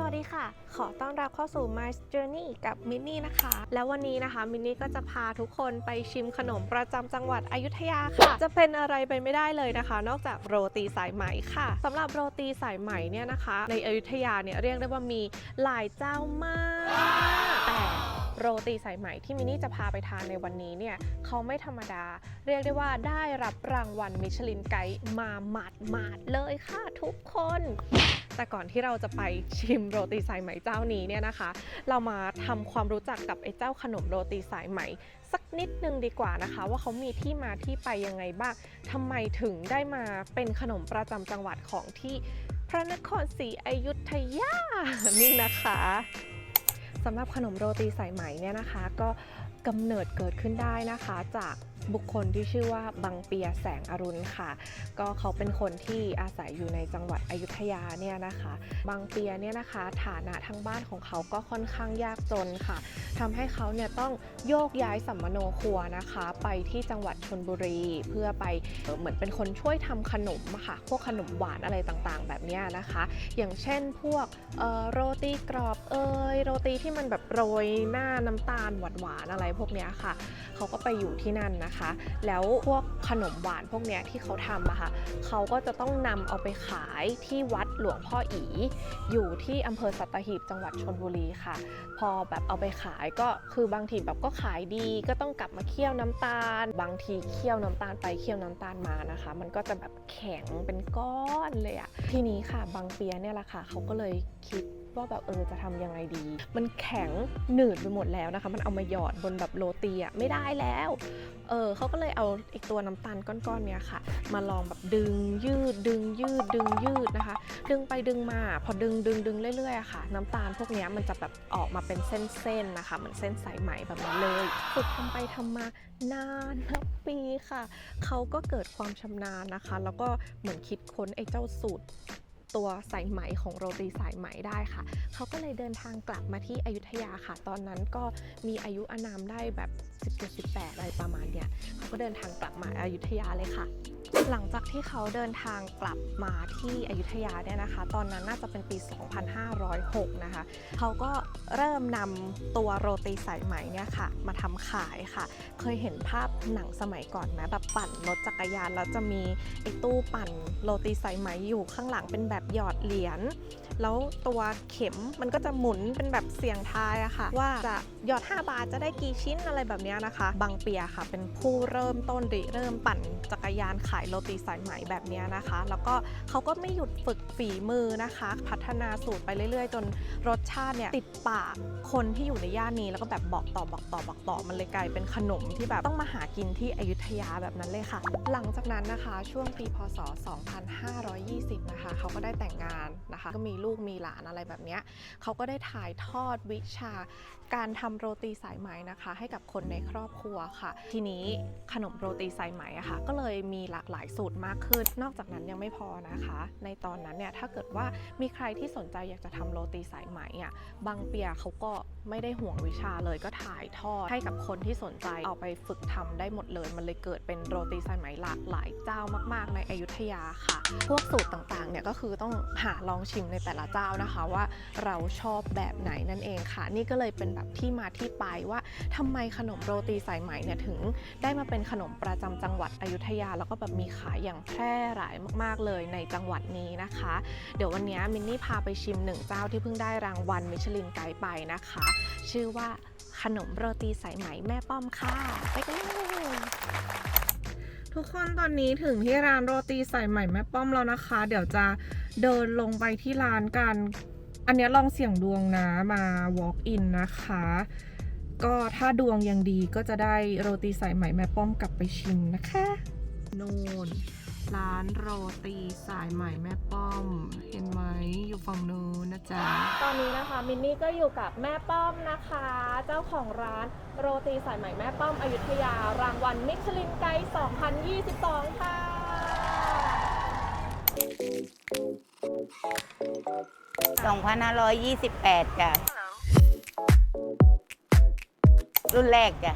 สวัสดีค่ะ ขอต้อนรับเข้าสู่ My Journey กับมินนี่นะคะ แล้ววันนี้นะคะ มินนี่ก็จะพาทุกคนไปชิมขนมประจำจังหวัดอยุธยาค่ะ จะเป็นอะไรไปไม่ได้เลยนะคะ นอกจากโรตีสายไหมค่ะสำหรับโรตีสายไหมเนี่ยนะคะ ในอยุธยาเนี่ยเรียกได้ว่ามีหลายเจ้ามากแต่โรตีสายไหมที่มินนี่จะพาไปทานในวันนี้เนี่ยเขาไม่ธรรมดา เรียกได้ว่าได้รับรางวัลมิชลินไกด์มาหมาดหมาดๆเลยค่ะทุกคน แต่ก่อนที่เราจะไปชิมโรตีสายไหมเจ้านี้เนี่ยนะคะ เรามาทำความรู้จักกับไอ้เจ้าขนมโรตีสายไหม สักนิดนึงดีกว่านะคะ ว่าเขามีที่มาที่ไปยังไงบ้างทำไมถึงได้มาเป็นขนมประจำจังหวัดของที่พระนครศรีอยุธยานี่นะคะสำหรับขนมโรตีสายไหมเนี่ยนะคะ ก็กำเนิดเกิดขึ้นได้นะคะจาก บุคคลที่ชื่อว่าบังเปียแสงอรุณค่ะ ก็เขาเป็นคนที่อาศัยอยู่ในจังหวัดอยุธยาเนี่ยนะคะบางเปียเนี่ยนะคะฐานะทางบ้านของเขาก็ค่อนข้างยากจนค่ะทำให้เขาเนี่ยต้องโยกย้ายสัมมโนครัวนะคะ ไปที่จังหวัดชนบุรี เพื่อไปเหมือนเป็นคนช่วยทำขนมค่ะ พวกขนมหวานอะไรต่างๆ แบบนี้นะคะ อย่างเช่นพวกโรตีกรอบเอยโรตีที่มันแบบโรยหน้าน้ำตาลหวานๆอะไรพวกนี้ค่ะ เขาก็ไปอยู่ที่นั่นนะคะแล้วพวกขนมหวานพวกเนี้ยที่เขาทำอะค่ะเขาก็จะต้องนำเอาไปขายที่วัดหลวงพ่ออี อยู่ที่อำเภอสัตหีบจังหวัดชนบุรีค่ะ พอแบบเอาไปขายก็คือบางทีแบบก็ขายดี ก็ต้องกลับมาเคี่ยวน้ำตาล บางทีเคี่ยวน้ำตาลไปเคี่ยวน้ำตาลมานะคะ มันก็จะแบบแข็งเป็นก้อนเลยอะทีนี้ค่ะบางเปียเนี่ยแหละค่ะเขาก็เลยคิดว่าแบบเออจะทำยังไงดี มันแข็งหนืดไปหมดแล้วนะคะ มันเอามาหยอดบนแบบโรตีอะไม่ได้แล้ว เออเขาก็เลยเอาอีกตัวน้ำตาลก้อนๆเนี้ยค่ะ มาลองแบบดึงยืดดึงยืดดึงยืดนะคะ ดึงไปดึงมาพอดึงดึงดึงเรื่อยๆอะค่ะ น้ำตาลพวกเนี้ยมันจะแบบออกมาเป็นเส้นๆนะคะ เหมือนเส้นสายไหมแบบนี้เลยฝึกทำไปทำมานานนับปีค่ะ เขาก็เกิดความชำนาญนะคะ แล้วก็เหมือนคิดค้นไอ้เจ้าสูตร ตัวสายไหมของโรตีสายไหมได้ค่ะ เขาก็เลยเดินทางกลับมาที่อยุธยาค่ะ ตอนนั้นก็มีอายุอานามได้แบบ 17-18 อะไรประมาณเนี้ยเขาก็เดินทางกลับมาอายุธยาเลยค่ะ หลังจากที่เขาเดินทางกลับมาที่อยุธยาเนี่ยนะคะ ตอนนั้นน่าจะเป็นปี 2506 นะคะ เขาก็เริ่มนำตัวโรตีสายไหมเนี่ยค่ะ มาทำขายค่ะ เคยเห็นภาพหนังสมัยก่อนไหมแบบปั่นรถจักรยานแล้วจะมีไอ้ตู้ปั่นโรตีสายไหมอยู่ข้างหลังเป็นแบบหยอดเหรียญแล้วตัวเข็มมันก็จะหมุนเป็นแบบเสียงทายอะค่ะ ว่าจะหยอด 5 บาทจะได้กี่ชิ้นอะไรแบบนี้นะคะ บางเปียค่ะ เป็นผู้เริ่มต้นริเริ่มปั่นจักรยานขายโรตีสายไหมแบบนี้นะคะ แล้วก็เขาก็ไม่หยุดฝึกฝีมือนะคะ พัฒนาสูตรไปเรื่อย ๆ จนรสชาติเนี่ยติดปากคนที่อยู่ในย่านนี้แล้วก็แบบบอกต่อบอกต่อบอกต่อมันเลยกลายเป็นขนมที่แบบต้องมาหากินที่อยุธยาแบบนั้นเลยค่ะ หลังจากนั้นนะคะ ช่วงปีพศ 2520 นะคะเขาก็ได้แต่งงานนะคะ ก็มีลูกมีหลานอะไรแบบนี้เขาก็ได้ถ่ายทอดวิชาการทำโรตีสายไหมนะคะ ให้กับคนในครอบครัวค่ะ ทีนี้ขนมโรตีสายไหมอะค่ะ ก็เลยมีหลากหลายสูตรมากขึ้น นอกจากนั้นยังไม่พอนะคะ ในตอนนั้นเนี่ยถ้าเกิดว่ามีใครที่สนใจอยากจะทำโรตีสายไหมอะบางเปียเขาก็ไม่ได้ห่วงวิชาเลยก็ถ่ายทอดให้กับคนที่สนใจเอาไปฝึกทำได้หมดเลย มันเลยเกิดเป็นโรตีสายไหมหลากหลายเจ้ามาก ๆ ในอยุธยาค่ะ พวกสูตรต่างๆเนี่ยก็คือต้องหาลองชิมในแต่ละเจ้านะคะว่าเราชอบแบบไหนนั่นเองค่ะ นี่ก็เลยเป็นแบบที่มาที่ไปว่าทำไมขนมโรตีสายไหมเนี่ยถึง ได้มาเป็นขนมประจำจังหวัดอยุธยาแล้วก็แบบมีขายอย่างแพร่หลายมาก ๆ เลยในจังหวัดนี้นะคะ เดี๋ยววันนี้มินนี่พาไปชิมหนึ่งเจ้าที่เพิ่งได้รางวัลมิชลินไกด์ไปนะคะ ชื่อว่าขนมโรตีสายไหมแม่ป้อมค่ะ ไปกันเลยทุกคนตอนนี้ถึงที่ร้านโรตีสายไหมแม่ป้อมแล้วนะคะ เดี๋ยวจะเดินลงไปที่ร้านกัน อันนี้ลองเสี่ยงดวงนะมา walk in นะคะ ก็ถ้าดวงยังดีก็จะได้โรตีสายไหมแม่ป้อมกลับไปชิมนะคะ นูนร้านโรตีสายไหมแม่ป้อม เห็นไหมอยู่ฝั่งนู้นนะจ๊ะ ตอนนี้นะคะมินนี่ก็อยู่กับแม่ป้อมนะคะ เจ้าของร้านโรตีสายไหมแม่ป้อมอยุธยา รางวัลมิชลินไกด์2022 ค่ะ 2528 จ้ะ รุ่นแรกจ้ะ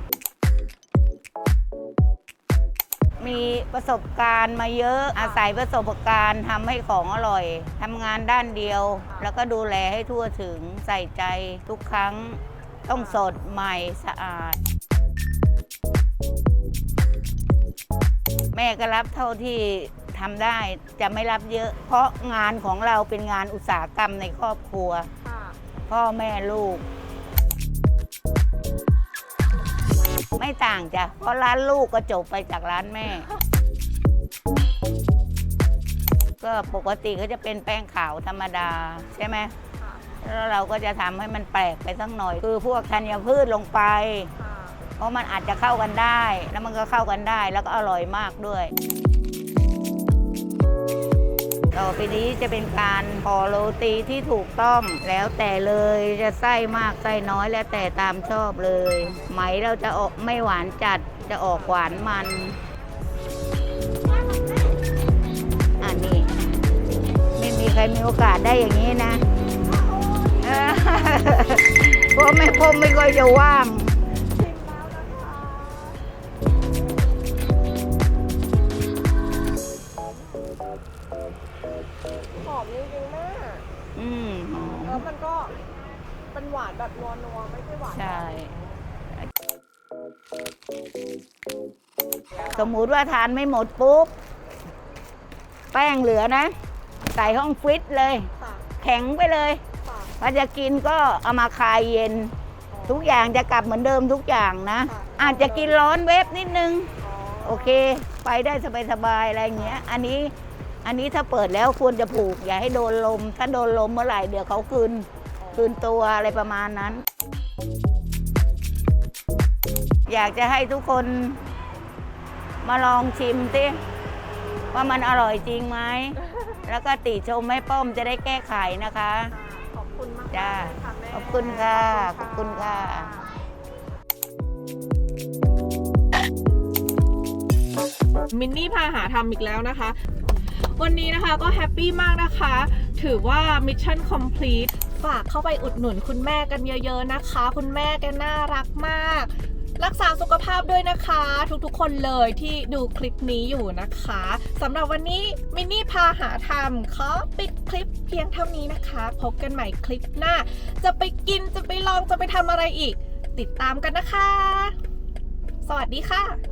มีประสบการณ์มาเยอะอาศัยประสบการณ์ทำให้ของอร่อยทำงานด้านเดียว แล้วก็ดูแลให้ทั่วถึงใส่ใจทุกครั้งต้องสดใหม่สะอาด แม่ก็รับเท่าที่ทำได้จะไม่รับเยอะ เพราะงานของเราเป็นงานอุตสาหกรรมในครอบครัวค่ะพ่อแม่ลูก ไม่ต่างจ้ะเพราะร้านลูกก็จบไปจากร้านแม่ ก็ปกติก็จะเป็นแป้งขาวธรรมดาใช่ไหมแล้วเราก็จะทำให้มันแปลกไปสักหน่อย คือพวกธัญพืชลงไป เพราะมันอาจจะเข้ากันได้ แล้วมันก็เข้ากันได้แล้วก็อร่อยมากด้วย ต่อไปนี้จะเป็นการห่อโรตีที่ถูกต้อง แล้วแต่เลยจะไส้มากไส้น้อยแล้วแต่ตามชอบเลย ไหมเราจะออกไม่หวานจัดจะออกหวานมันอันนี้ไม่มีใครมีโอกาสได้อย่างนี้นะเพราะไม่พมไม่ค่อยจะว่าง อมจริงๆแม่อืมหอแล้วมมันก็เป็นหวานแบบนัวๆไม่ใช่หวานใช่ สมมุติว่าทานไม่หมดปุ๊บ แป้งเหลือนะ ใส่ห้องฟริตเลย ค่ะ แข็งไปเลยค่ะ พอจะกินก็เอามาคายเย็น ทุกอย่างจะกลับเหมือนเดิมทุกอย่างนะอาจจะกินร้อนเวฟนิดนึงโอเค ไปได้สบายๆอะไรอย่างเงี้ย อันนี้ อันนี้ถ้าเปิดแล้วควรจะผูก อย่าให้โดนลม ถ้าโดนลมเมื่อไหร่เดี๋ยวเขาคืนคืนตัวอะไรประมาณนั้น อยากจะให้ทุกคนมาลองชิมสิว่ามันอร่อยจริงไหม แล้วก็ติชมให้ป้อมจะได้แก้ไขนะคะ ขอบคุณมากๆจ้าเลยค่ะแม่ขอบคุณค่ะ ขอบคุณค่ะมินนี่พาหาทำอีกแล้วนะคะ วันนี้นะคะก็แฮปปี้มากนะคะ ถือว่ามิชชั่นคอมพลีทฝากเข้าไปอุดหนุนคุณแม่กันเยอะๆนะคะ คุณแม่แกน่ารักมาก รักษาสุขภาพด้วยนะคะ ทุกๆ คนเลยที่ดูคลิปนี้อยู่นะคะสำหรับวันนี้มินนี่พาหาทำขอปิดคลิปเพียงเท่านี้นะคะ พบกันใหม่คลิปหน้า จะไปกินจะไปลองจะไปทำอะไรอีก ติดตามกันนะคะ สวัสดีค่ะ